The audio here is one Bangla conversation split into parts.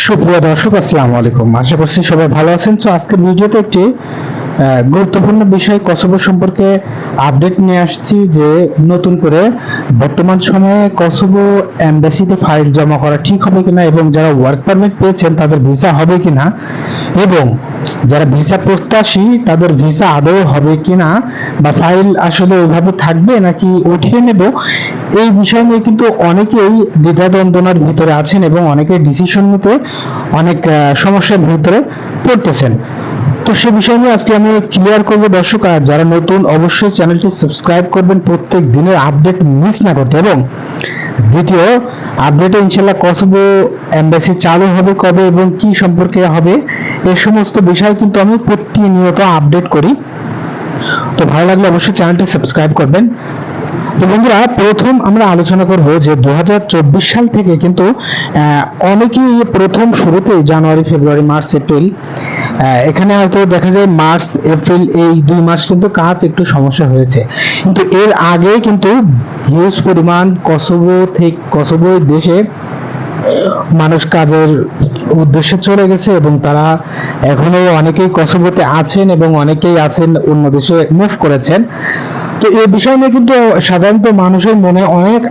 সুপ্রিয় দর্শক, আসসালামু আলাইকুম। আশা করছি সবাই ভালো আছেন। তো আজকের ভিডিওতে একটি গুরুত্বপূর্ণ বিষয় কসোভো সম্পর্কে আপডেট নিয়ে আসছি যে নতুন করে বর্তমান সময়ে কসোভো এমবাসিতে ফাইল জমা করা ঠিক হবে কিনা এবং যারা ওয়ার্ক পারমিট পেয়েছেন, তাদের ভিসা হবে কিনা এবং যারা ভিসা প্রত্যাশী, তাদের ভিসা আদৌ হবে কিনা বা ফাইল আসলে ওইভাবে থাকবে নাকি উঠিয়ে নেব এই বিষয় নিয়ে কিন্তু অনেকেই দ্বিধাদ্বন্দ্বনার ভিতরে আছেন এবং অনেকে ডিসিশন নিতে অনেক সমস্যার ভিতরে পড়তেছেন। তো সে বিষয় নিয়ে আজকে আমি ক্লিয়ার করব। দর্শক, আর যারা নতুন, অবশ্যই চ্যানেলটি সাবস্ক্রাইব করবেন। প্রত্যেক দিনের আপডেট মিস না করতে। এবং দ্বিতীয় আপডেটে ইনশাল্লাহ কসবো এম্বাসি চালু হবে কবে এবং কি সম্পর্কে হবে এই সমস্ত বিষয় কিন্তু আমি প্রতিনিয়ত আপডেট করি। তো ভালো লাগলে অবশ্যই চ্যানেলটি সাবস্ক্রাইব করবেন। তো বন্ধুরা, প্রথম আমরা আলোচনা করব যে দু সাল থেকে কিন্তু অনেকেই প্রথম শুরুতে জানুয়ারি, ফেব্রুয়ারি, মার্চ, এপ্রিল এখানে হয়তো দেখা যায় মার্চ, এপ্রিল, এই দুই মাস কিন্তু কাজ একটু সমস্যা হয়েছে। কিন্তু এর আগে কিন্তু হিউজ পরিমাণ কসোভো থেকে কসোভো দেশে মানুষ কাজের উদ্দেশ্যে চলে গেছে এবং তারা এখনও অনেকেই কসোভোতে আছেন এবং অনেকেই আছেন অন্য দেশে মুভ করেছেন। তো এই বিষয় নিয়ে কিন্তু সাধারণত মানুষের মনে অনেক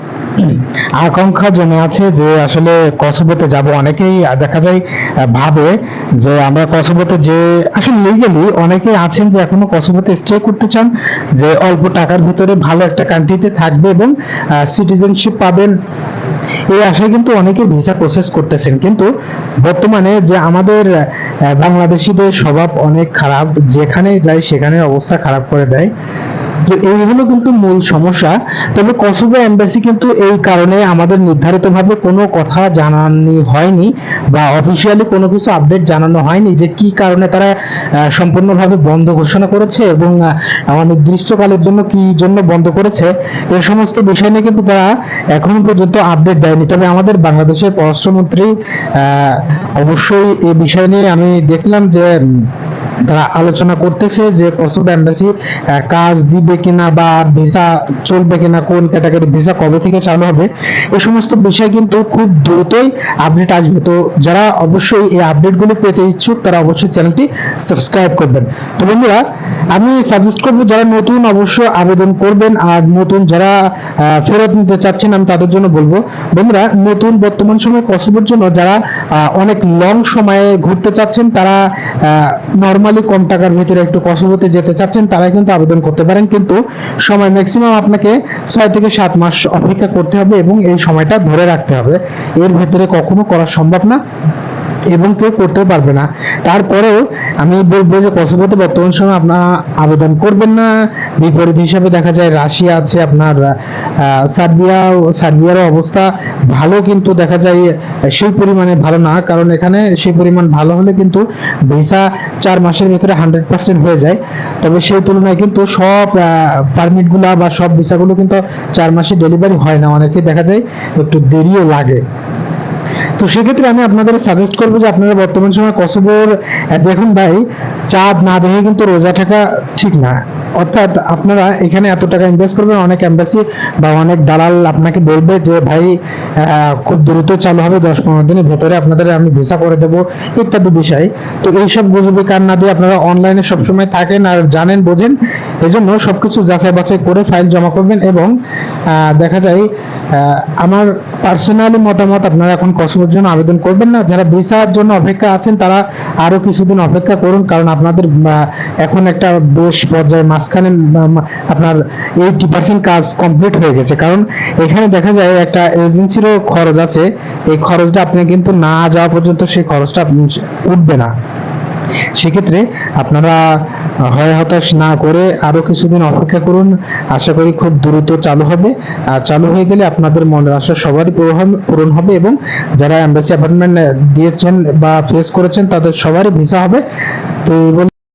আকাঙ্ক্ষা জমে আছে যে আসলে কসোভোতে যাব। অনেকেই দেখা যায় ভাবে যে আমরা কসোভোতে যে, আসলে লিগেলি অনেকেই আছেন যে এখনও কসোভোতে স্টে করতে চান, যে অল্প টাকার ভিতরে ভালো একটা কান্ট্রিতে থাকবে এবং সিটিজেনশিপ পাবেন। এই আশায় কিন্তু অনেকে ভিসা প্রসেস করতেছেন। কিন্তু বর্তমানে যে আমাদের বাংলাদেশিদের স্বভাব অনেক খারাপ, যেখানে যায় সেখানে অবস্থা খারাপ করে দেয়। তো এইগুলো কিন্তু মূল সমস্যা। তবে কসোভো এম্বাসি কিন্তু এই কারণে আমাদের নির্ধারিতভাবে কোনো কথা জানানি হয়নি বা অফিসিয়ালি কোনো কিছু আপডেট জানানো হয়নি যে কি কারণে তারা সম্পূর্ণভাবে বন্ধ ঘোষণা করেছে এবং অনির্দিষ্টকালের জন্য কি জন্য বন্ধ করেছে, এ সমস্ত বিষয় নিয়ে কিন্তু তারা এখনও পর্যন্ত আপডেট দেয়নি। তবে আমাদের বাংলাদেশের পররাষ্ট্রমন্ত্রী অবশ্যই এ বিষয় নিয়ে আমি দেখলাম যে তারা আলোচনা করতেছে যে কসোভো এম্বাসি কাজ দিবে কিনা বা ভিসা চলবে কিনা, কোন ক্যাটাগরি ভিসা কবে থেকে চালু হবে এই সমস্ত বিষয় কিন্তু খুব দ্রুতই আপডেট আসবে। তো যারা অবশ্যই এই আপডেটগুলো পেতে ইচ্ছুক, তারা অবশ্যই চ্যানেলটি সাবস্ক্রাইব করবেন। তো বন্ধুরা আমি সাজেস্ট করব যারা নতুন অবশ্য আবেদন করবেন আর নতুন যারা ফেরত নিতে চাচ্ছেন, আমি তাদের জন্য বলব। বন্ধুরা, নতুন বর্তমান সময় কসবের জন্য যারা অনেক লং সময়ে ঘুরতে চাচ্ছেন, তারা নর্মালি কম টাকার ভিতরে একটু কসবোতে যেতে চাচ্ছেন তারা কিন্তু আবেদন করতে পারেন। কিন্তু সময় ম্যাক্সিমাম আপনাকে ছয় থেকে সাত মাস অপেক্ষা করতে হবে এবং এই সময়টা ধরে রাখতে হবে। এর ভেতরে কখনো করা সম্ভব না। এবং কেউ করতেও পারবে না। তারপরেও আমি বলব যে কসোভোতে বর্তমান সময় আপনারা আবেদন করবেন না। বিপরীত হিসাবে দেখা যায় রাশিয়া আছে, আপনার সার্বিয়া, সার্বিয়ারও অবস্থা ভালো কিন্তু দেখা যায় সেই পরিমাণে ভালো না। কারণ এখানে সেই পরিমাণ ভালো হলে কিন্তু ভিসা চার মাসের ভিতরে হান্ড্রেড পার্সেন্ট হয়ে যায়। তবে সেই তুলনায় কিন্তু সব পারমিটগুলো বা সব ভিসাগুলো কিন্তু চার মাসে ডেলিভারি হয় না। অনেকে দেখা যায় একটু দেরিও লাগে। তো সেক্ষেত্রে আমি আপনাদের সাজেস্ট করব যে আপনারা বর্তমান সময় কসবোর দেখুন ভাই। চাঁদ না দেখে কিন্তু রোজা থাকা ঠিক না। অর্থাৎ আপনারা এখানে এত টাকা ইনভেস্ট করবেন, অনেক এম্বাসি বা অনেক দালাল আপনাকে বলবে যে, ভাই খুব দ্রুত চালু হবে, দশ পনেরো দিনের ভেতরে আপনাদের আমি ভিসা করে দেবো, ইত্যাদি বিষয়। তো এইসব গুজবে কান না দিয়ে আপনারা অনলাইনে সবসময় থাকেন আর জানেন, বোঝেন। এজন্য সবকিছু যাচাই বাছাই করে ফাইল জমা করবেন এবং দেখা যায় আমার পার্সোনালি মতামত, আপনারা এখন কসমের জন্য আবেদন করবেন না। যারা ভিসার জন্য অপেক্ষা আছেন, তারা আরও কিছুদিন অপেক্ষা করুন, কারণ আপনাদের এখন একটা বেশ পর্যায়ে মাঝখানে আপনার এইটি পার্সেন্ট কাজ কমপ্লিট হয়ে গেছে। কারণ এখানে দেখা যায়, একটা এজেন্সিরও খরচ আছে। এই খরচটা আপনি কিন্তু না যাওয়া পর্যন্ত সেই খরচটা উঠবে না। সেক্ষেত্রে আপনারা হয় হতাশ না করে আরও কিছুদিন অপেক্ষা করুন। আশা করি খুব দ্রুত চালু হবে। আর চালু হয়ে গেলে আপনাদের মনের আশা সবারই পূরণ হবে- এবং যারা এম্বাসি অ্যাপয়েন্টমেন্ট দিয়েছেন বা ফেস করেছেন তাদের সবারই ভিসা হবে। তো